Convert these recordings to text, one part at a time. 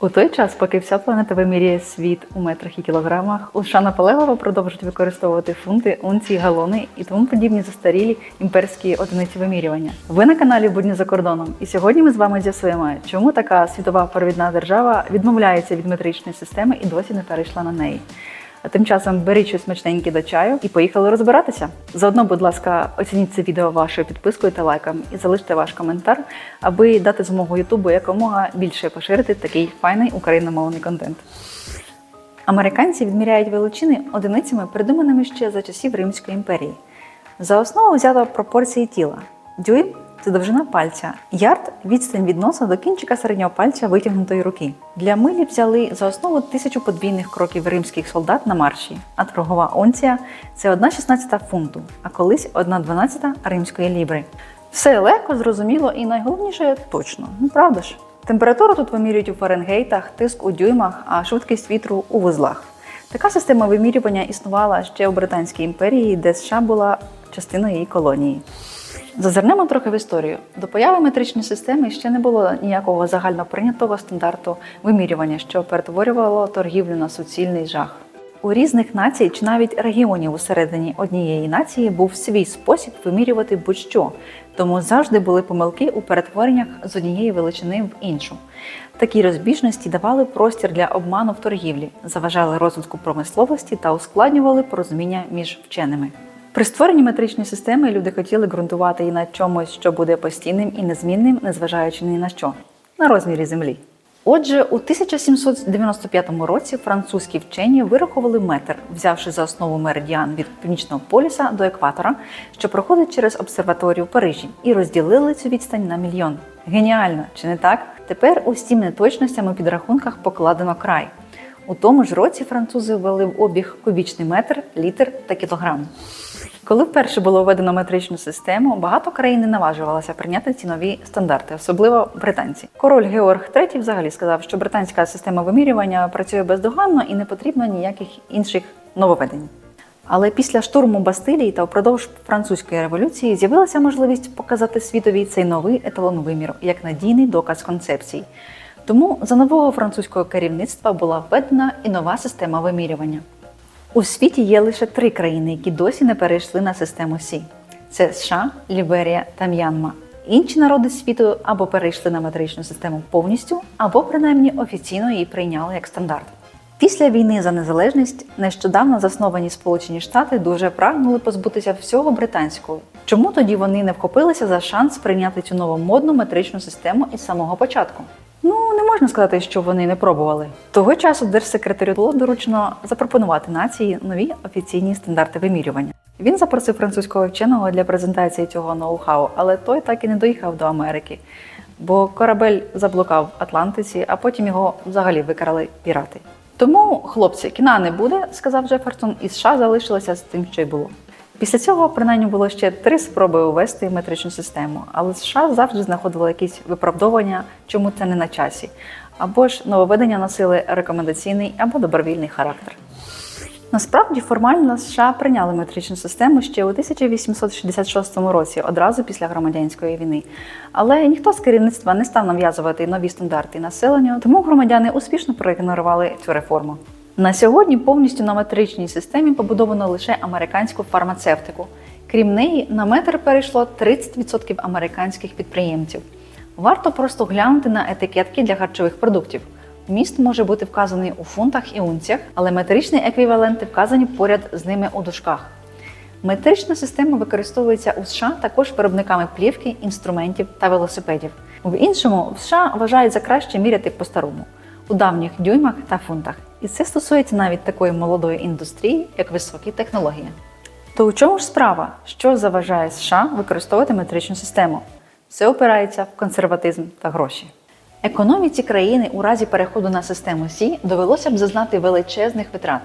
У той час, поки вся планета вимірює світ у метрах і кілограмах, у США наполегливо продовжують використовувати фунти, унції, галони і тому подібні застарілі імперські одиниці вимірювання. Ви на каналі Будні за кордоном, і сьогодні ми з вами з'ясуємо, чому така світова провідна держава відмовляється від метричної системи і досі не перейшла на неї. А тим часом беріть щось смачненьке до чаю і поїхали розбиратися. Заодно, будь ласка, оцініть це відео вашою підпискою та лайком і залиште ваш коментар, аби дати змогу Ютубу якомога більше поширити такий файний україномовний контент. Американці відміряють величини одиницями, придуманими ще за часів Римської імперії. За основу взято пропорції тіла. Дюйм це довжина пальця, ярд відстань від носа до кінчика середнього пальця витягнутої руки. Для милі взяли за основу тисячу подвійних кроків римських солдат на марші, а торгова онція це 1,16 фунту, а колись 1,12 римської лібри. Все легко, зрозуміло і найголовніше точно. Ну правда ж? Температуру тут вимірюють у фаренгейтах, тиск у дюймах, а швидкість вітру у вузлах. Така система вимірювання існувала ще у Британській імперії, де США була частиною її колонії. Зазирнемо трохи в історію. До появи метричної системи ще не було ніякого загально прийнятого стандарту вимірювання, що перетворювало торгівлю на суцільний жах. У різних націй чи навіть регіонів усередині однієї нації був свій спосіб вимірювати будь-що, тому завжди були помилки у перетвореннях з однієї величини в іншу. Такі розбіжності давали простір для обману в торгівлі, заважали розвитку промисловості та ускладнювали порозуміння між вченими. При створенні метричної системи люди хотіли ґрунтувати і на чомусь, що буде постійним і незмінним, незважаючи ні на що на розмірі землі. Отже, у 1795 році французькі вчені вирахували метр, взявши за основу меридіан від північного полюса до екватора, що проходить через обсерваторію в Парижі, і розділили цю відстань на мільйон. Геніально, чи не так? Тепер усім неточностям у підрахунках покладено край. У тому ж році французи ввели в обіг кубічний метр, літр та кілограм. Коли вперше було введено метричну систему, багато країн не наважувалося прийняти ці нові стандарти, особливо британці. Король Георг III взагалі сказав, що британська система вимірювання працює бездоганно і не потрібно ніяких інших нововведень. Але після штурму Бастилії та впродовж французької революції з'явилася можливість показати світові цей новий еталон виміру як надійний доказ концепцій. Тому за нового французького керівництва була введена і нова система вимірювання. У світі є лише три країни, які досі не перейшли на систему Сі: це США, Ліберія та М'янма. Інші народи світу або перейшли на метричну систему повністю, або принаймні офіційно її прийняли як стандарт. Після війни за незалежність нещодавно засновані Сполучені Штати дуже прагнули позбутися всього британського. Чому тоді вони не вхопилися за шанс прийняти цю новомодну метричну систему із самого початку? Ну, не можна сказати, що вони не пробували. Того часу держсекретарю було доручено запропонувати нації нові офіційні стандарти вимірювання. Він запросив французького вченого для презентації цього ноу-хау, але той так і не доїхав до Америки, бо корабель заблукав в Атлантиці, а потім його взагалі викрали пірати. Тому, хлопці, кіна не буде, сказав Джеферсон, і США залишилося з тим, що й було. Після цього, принаймні, було ще три спроби увести метричну систему, але США завжди знаходили якісь виправдовування, чому це не на часі, або ж нововведення носили рекомендаційний або добровільний характер. Насправді формально США прийняли метричну систему ще у 1866 році, одразу після громадянської війни. Але ніхто з керівництва не став нав'язувати нові стандарти населенню, тому громадяни успішно проігнорували цю реформу. На сьогодні повністю на метричній системі побудовано лише американську фармацевтику. Крім неї, на метр перейшло 30% американських підприємців. Варто просто глянути на етикетки для харчових продуктів. Вміст може бути вказаний у фунтах і унціях, але метричні еквіваленти вказані поряд з ними у дужках. Метрична система використовується у США також виробниками плівки, інструментів та велосипедів. В іншому в США вважають за краще міряти по-старому у давніх дюймах та фунтах. І це стосується навіть такої молодої індустрії, як високі технології. То у чому ж справа? Що заважає США використовувати метричну систему? Все опирається в консерватизм та гроші. Економіці країни у разі переходу на систему Сі довелося б зазнати величезних витрат.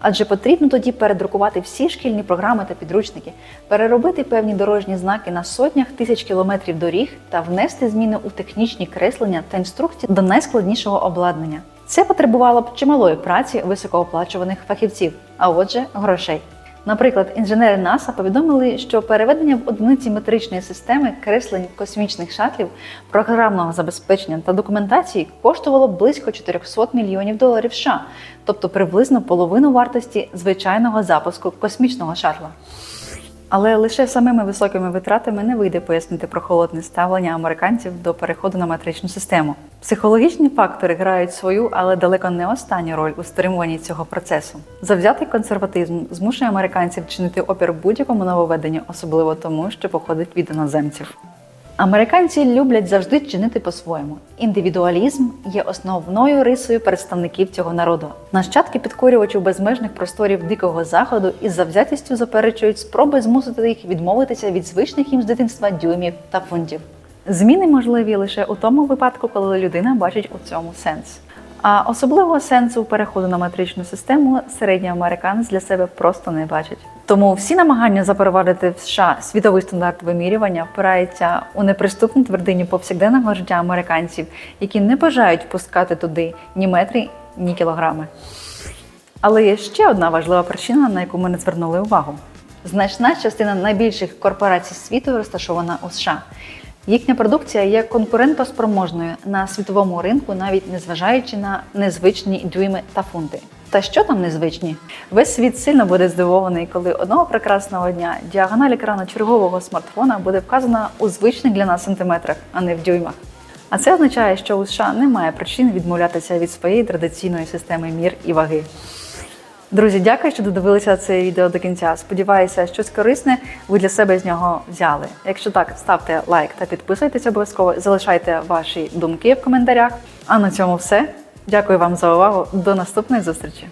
Адже потрібно тоді передрукувати всі шкільні програми та підручники, переробити певні дорожні знаки на сотнях тисяч кілометрів доріг та внести зміни у технічні креслення та інструкції до найскладнішого обладнання. Це потребувало б чималої праці високооплачуваних фахівців, а отже, грошей. Наприклад, інженери НАСА повідомили, що переведення в одиниці метричної системи креслень космічних шатлів, програмного забезпечення та документації коштувало близько 400 мільйонів доларів США, тобто приблизно половину вартості звичайного запуску космічного шатла. Але лише самими високими витратами не вийде пояснити про холодне ставлення американців до переходу на метричну систему. Психологічні фактори грають свою, але далеко не останню роль у стримуванні цього процесу. Завзятий консерватизм змушує американців чинити опір будь-якому нововведенню, особливо тому, що походить від іноземців. Американці люблять завжди чинити по-своєму. Індивідуалізм є основною рисою представників цього народу. Нащадки підкорювачів безмежних просторів дикого заходу із завзятістю заперечують спроби змусити їх відмовитися від звичних їм з дитинства дюймів та фунтів. Зміни можливі лише у тому випадку, коли людина бачить у цьому сенс. А особливого сенсу переходу на метричну систему середній американець для себе просто не бачить. Тому всі намагання запровадити в США світовий стандарт вимірювання впираються у неприступну твердиню повсякденного життя американців, які не бажають впускати туди ні метри, ні кілограми. Але є ще одна важлива причина, на яку ми не звернули увагу. Значна частина найбільших корпорацій світу розташована у США. Їхня продукція є конкурентоспроможною на світовому ринку, навіть незважаючи на незвичні дюйми та фунти. Та що там незвичні? Весь світ сильно буде здивований, коли одного прекрасного дня діагональ екрану чергового смартфона буде вказана у звичних для нас сантиметрах, а не в дюймах. А це означає, що у США немає причин відмовлятися від своєї традиційної системи мір і ваги. Друзі, дякую, що додивилися це відео до кінця. Сподіваюся, щось корисне ви для себе з нього взяли. Якщо так, ставте лайк та підписуйтесь обов'язково. Залишайте ваші думки в коментарях. А на цьому все. Дякую вам за увагу. До наступної зустрічі!